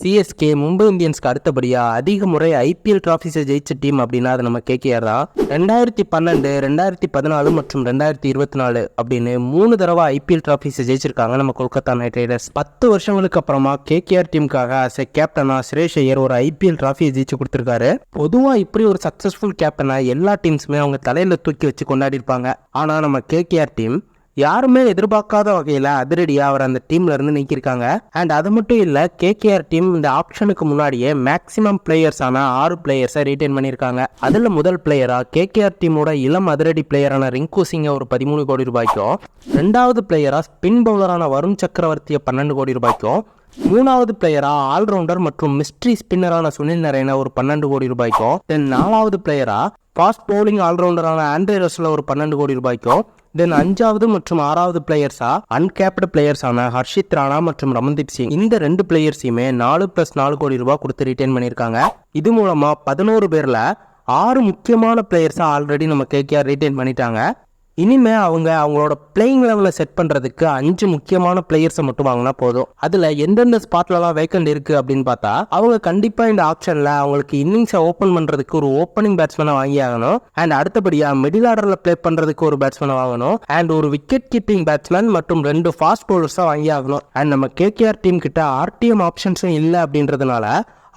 CSK Mumbai இந்தியன்ஸ்க்கு அடுத்தபடியாக அதிக முறை ஐபிஎல் டிராஃபிஸை ஜெயிச்ச டீம் அப்படின்னா அது நம்ம கேகேஆர் தான் ரெண்டாயிரத்தி பன்னெண்டு ரெண்டாயிரத்தி பதினாலு மற்றும் ரெண்டாயிரத்தி இருபத்தி நாலு அப்படின்னு மூணு தடவை ஐபிஎல் டிராஃபிஸை ஜெயிச்சிருக்காங்க நம்ம கொல்கத்தா நைட் ரைடர்ஸ். பத்து வருஷங்களுக்கு அப்புறமா கேகேஆர் டீமுக்காக அஸ் எ கேப்டனா சுரேஷ் ஐயர் ஒரு ஐபிஎல் டிராஃபியை ஜெயிச்சு கொடுத்துருக்காரு. பொதுவாக இப்படி ஒரு சக்ஸஸ்ஃபுல் கேப்டனை எல்லா டீம்ஸுமே அவங்க தலையில் தூக்கி வச்சு கொண்டாடி இருப்பாங்க. ஆனால் நம்ம கேகேஆர் டீம் யாருமே எதிர்பார்க்காத வகையில் அதிரடியாக அவர் அந்த டீம்ல இருந்து நீக்கியிருக்காங்க. அண்ட் அது மட்டும் இல்லை கேகேஆர் டீம் இந்த ஆப்ஷனுக்கு முன்னாடியே மேக்ஸிமம் பிளேயர்ஸான ஆறு பிளேயர்ஸை ரீட்டைன் பண்ணியிருக்காங்க. அதில் முதல் பிளேயராக கேகேஆர் டீமோட இளம் அதிரடி பிளேயரான ரிங்கு சிங்கை ஒரு பதிமூணு கோடி ரூபாய்க்கும் ரெண்டாவது பிளேயராக ஸ்பின் பவுலரான வருண் சக்கரவர்த்தியை பன்னெண்டு கோடி ரூபாய்க்கும் மூணாவது பிளேயரா ஆல்ரவுண்டர் மற்றும் மிஸ்ட்ரி ஸ்பின்னரான சுனில் நரேனா ஒரு பன்னெண்டு கோடி ரூபாய்க்கும் தென் நாலாவது பிளேயரா ஃபாஸ்ட் பவுலிங் ஆல்ரவுண்டரான ஆண்ட்ரே ரஸ்ல ஒரு பன்னெண்டு கோடி ரூபாய்க்கும் தென் அஞ்சாவது மற்றும் ஆறாவது பிளேயர்ஸா அன்கேப்டு பிளேயர்ஸான ஹர்ஷித் ராணா மற்றும் ரமன்தீப் சிங் இந்த ரெண்டு பிளேயர்ஸையுமே நாலு பிளஸ் நாலு கோடி ரூபாய் கொடுத்து ரிட்டைன் பண்ணியிருக்காங்க. இது மூலமா பதினோரு பேர்ல ஆறு முக்கியமான பிளேயர்ஸாக ஆல்ரெடி நம்ம கேகேஆர் ரீட்டைன் பண்ணிட்டாங்க. இனிமேல் அவங்க அவங்களோட பிளேயிங் லெவலை செட் பண்ணுறதுக்கு அஞ்சு முக்கியமான பிளேயர்ஸை மட்டும் வாங்கினா போதும். அதில் எந்தெந்த ஸ்பாட்லலாம் வேக்கண்ட் இருக்குது அப்படின்னு பார்த்தா அவங்க கண்டிப்பாக இந்த ஆப்ஷனில் அவங்களுக்கு இன்னிங்ஸை ஓப்பன் பண்ணுறதுக்கு ஒரு ஓப்பனிங் பேட்ஸ்மேனை வாங்கி ஆகணும். அண்ட் அடுத்தபடியாக மிடில் ஆர்டரில் ப்ளே பண்ணுறதுக்கு ஒரு பேட்ஸ்மேனை வாங்கணும். அண்ட் ஒரு விக்கெட் கீப்பிங் பேட்ஸ்மேன் மற்றும் ரெண்டு ஃபாஸ்ட் பவுலர்ஸாக வாங்கி ஆகணும். அண்ட் நம்ம கேகேஆர் டீம் கிட்ட ஆர்டிஎம் ஆப்ஷன்ஸும் இல்லை அப்படின்றதுனால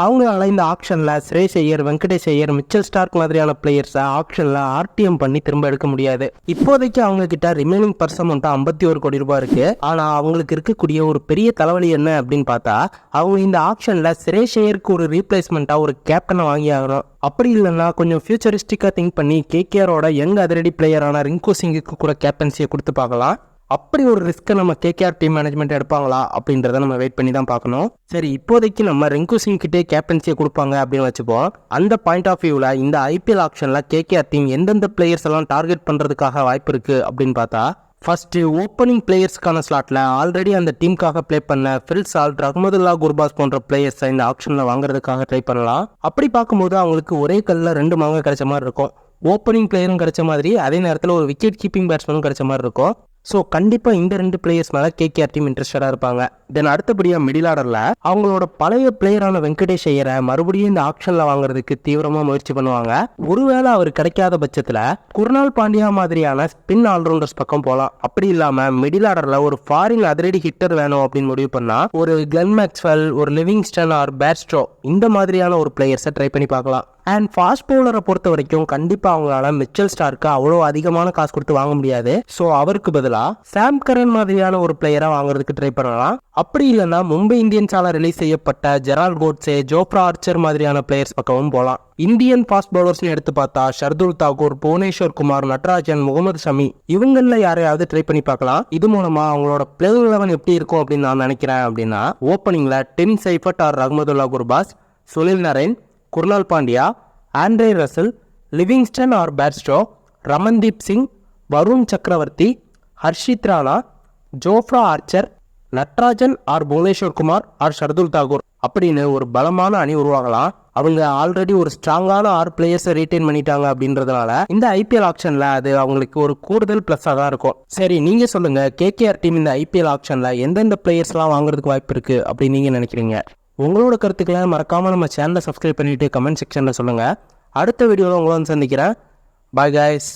அவங்களால இந்த ஆக்ஷனில் சுரேஷ் ஐயர் வெங்கடேஷ் ஐயர் மிச்சல் ஸ்டார்க் மாதிரியான பிளேயர்ஸை ஆக்ஷனில் ஆர்டிஎம் பண்ணி திரும்ப எடுக்க முடியாது. இப்போதைக்கு அவங்க கிட்ட ரிமைனிங் பர்சன் அமௌண்ட் ஐம்பத்தி ஒரு கோடி ரூபாய் இருக்கு. ஆனால் அவங்களுக்கு இருக்கக்கூடிய ஒரு பெரிய தலைவலி என்ன அப்படின்னு பார்த்தா அவங்க இந்த ஆக்ஷனில் சுரேஷ் ஐயருக்கு ஒரு ரீப்ளேஸ்மெண்ட்டாக ஒரு கேப்டனை வாங்கி ஆகணும். அப்படி இல்லைன்னா கொஞ்சம் ஃபியூச்சரிஸ்டிக்காக திங்க் பண்ணி கேகேஆரோட யங் அதிரடி பிளேயரான ரிங்கு சிங்குக்கு கூட கேப்டன்சியை கொடுத்து பார்க்கலாம். அப்படி ஒரு ரிஸ்க்கை நம்ம கேகேஆர் டீம் மேனேஜ்மெண்ட் எடுப்பாங்களா அப்படின்றத நம்ம வெயிட் பண்ணி தான் பார்க்கணும். சரி இப்போதைக்கு நம்ம ரிங்கு சிங் கிட்டே கேப்டன்சியை கொடுப்பாங்க அப்படின்னு வச்சுப்போம். அந்த பாயிண்ட் ஆஃப் வியூவில் இந்த ஐபிஎல் ஆப்ஷனில் கேகேஆர் டீம் எந்தெந்த பிளேயர்ஸ் எல்லாம் டார்கெட் பண்ணுறதுக்காக வாய்ப்பு இருக்குது அப்படின்னு பார்த்தா ஃபஸ்ட்டு ஓப்பனிங் பிளேயர்ஸ்க்கான ஸ்லாட்டில் ஆல்ரெடி அந்த டீமுக்காக ப்ளே பண்ண ஃபில் சால்ட் ரஹ்மதுல்லா குர்பாஸ் போன்ற பிளேயர்ஸை இந்த ஆப்ஷனில் வாங்குறதுக்காக ட்ரை பண்ணலாம். அப்படி பார்க்கும்போது அவங்களுக்கு ஒரே கல்லில் ரெண்டு மாங்க கிடைச்ச மாதிரி இருக்கும். ஓப்பனிங் பிளேயரும் கிடைச்ச மாதிரி அதே நேரத்தில் ஒரு விக்கெட் கீப்பிங் பேட்ஸ்மேனும் கிடைச்ச மாதிரி இருக்கும். ஸோ கண்டிப்பாக இந்த ரெண்டு பிளேயர்ஸ் மேலே கேகேஆர் டீம் இன்ட்ரெஸ்டடாக இருப்பாங்க. தென் அடுத்தபடியாக மிடில் ஆர்டரில் அவங்களோட பழைய பிளேயரான வெங்கடேஷ் ஐயரை மறுபடியும் இந்த ஆப்ஷனில் வாங்குறதுக்கு தீவிரமாக முயற்சி பண்ணுவாங்க. ஒருவேளை அவர் கிடைக்காத பட்சத்தில் குர்னால் பாண்டியா மாதிரியான ஸ்பின் ஆல்ரவுண்டர்ஸ் பக்கம் போகலாம் அப்படி இல்லாமல் மிடில் ஆர்டரில் ஒரு ஃபாரின் அதிரடி ஹிட்டர் வேணும் அப்படின்னு முடிவு பண்ணால் ஒரு கிளன் மேக்ஸ்வெல் ஒரு லிவிங்ஸ்டன் ஆர் பேட்ஸ்ட்ரோ இந்த மாதிரியான ஒரு பிளேயர்ஸை ட்ரை பண்ணி பார்க்கலாம். அண்ட் ஃபாஸ்ட் பவுலரை பொறுத்த வரைக்கும் கண்டிப்பாக அவங்களால மிச்சல் ஸ்டார்க்கு அவ்வளோ அதிகமான காசு கொடுத்து வாங்க முடியாது. ஸோ அவருக்கு பதில் பதிலாக சாம் கரன் மாதிரியான ஒரு பிளேயரை வாங்குறதுக்கு ட்ரை பண்ணலாம். அப்படி இல்லைன்னா மும்பை இந்தியன்ஸால ரிலீஸ் செய்யப்பட்ட ஜெரால் கோட்ஸே ஜோப்ரா ஆர்ச்சர் மாதிரியான பிளேயர்ஸ் பக்கமும் போகலாம் இந்தியன் ஃபாஸ்ட் பவுலர்ஸ்னு எடுத்து பார்த்தா ஷர்துல் தாகூர் புவனேஸ்வர் குமார் நட்ராஜன் முகமது ஷமி இவங்களில் யாரையாவது ட்ரை பண்ணி பார்க்கலாம். இது மூலமா அவங்களோட பிளேயர் லெவன் எப்படி இருக்கும் அப்படின்னு நான் நினைக்கிறேன் அப்படின்னா ஓப்பனிங்ல Tim Seifert or Rahmatullah Gurbaz Sunil Narine Gurlal Pandya Andre Russell Livingstone or Bairstow Ramandeep Singh Varun Chakravarthy Harshit Rana Jofra Archer Natarajan or Bhuvneshwar Kumar or Shardul Thakur. அப்படின்னு ஒரு பலமான அணி உருவாகலாம். அவங்க ஆல்ரெடி ஒரு ஸ்ட்ராங்கான ஆறு பிளேயர்ஸை ரீட்டைன் பண்ணிட்டாங்க அப்படின்றதுனால இந்த ஐபிஎல் ஆப்ஷனில் அது அவங்களுக்கு ஒரு கூடுதல் ப்ளஸ்ஸாக தான் இருக்கும். சரி நீங்கள் சொல்லுங்கள் கேகேஆர் டீம் இந்த ஐபிஎல் ஆப்ஷனில் எந்தெந்த பிளேயர்ஸ்லாம் வாங்குறதுக்கு வாய்ப்பு இருக்குது அப்படின்னு நீங்கள் நினைக்கிறீங்க? உங்களோட கருத்துக்களை மறக்காமல் நம்ம சேனலை சப்ஸ்கிரைப் பண்ணிவிட்டு கமெண்ட் செக்ஷனில் சொல்லுங்கள் அடுத்த வீடியோவில் உங்களை வந்து சந்திக்கிறேன். Bye guys